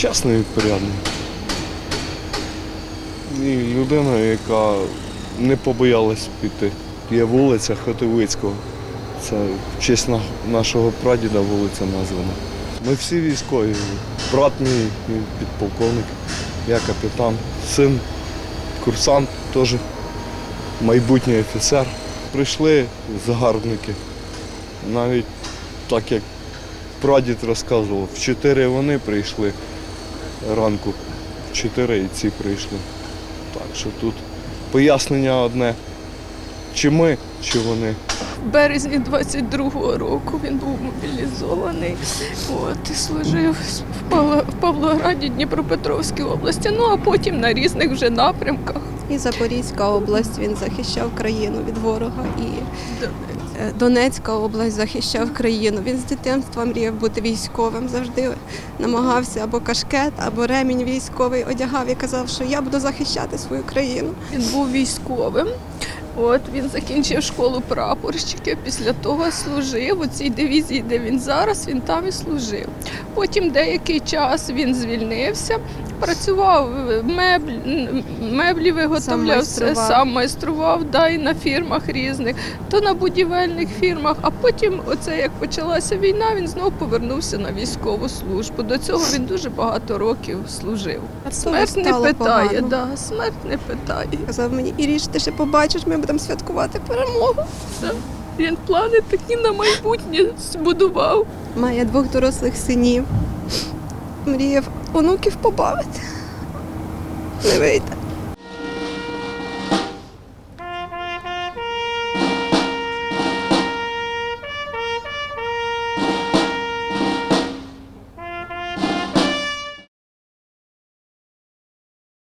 чесний і. І людина, яка не побоялась піти. Є вулиця Хотовицького. Це в честь нашого прадіда вулиця названа. Ми всі військові. Брат мій він підполковник, я капітан, син, курсант теж майбутній офіцер. Прийшли загарбники. Навіть так як прадід розказував, в 4 вони прийшли ранку, в 4 і ці прийшли. Так що тут пояснення одне. Чи ми, чи вони. В березні 22-го року він був мобілізований. От, і служив в Павлограді, Дніпропетровській області, ну а потім на різних вже напрямках. І Запорізька область він захищав країну від ворога, і е, Донецька область захищав країну. Він з дитинства мріяв бути військовим. Завжди намагався або кашкет, або ремінь військовий одягав і казав, що я буду захищати свою країну. Він був військовим. От він закінчив школу прапорщиків. Після того служив у цій дивізії, де він зараз, він там і служив. Потім деякий час він звільнився, працював меблі, меблі виготовляв, майстрував. сам майстрував, да, і на фірмах різних, то на будівельних фірмах. А потім, оце як почалася війна, він знову повернувся на військову службу. До цього він дуже багато років служив. Смерть не питає, погано. да, смерть не питає. Казав мені, Іріш, ти ще побачиш, ми будемо святкувати перемогу. Він плани такі на майбутнє збудував. Має двох дорослих синів. Мріяв онуків побавити. Не вийде.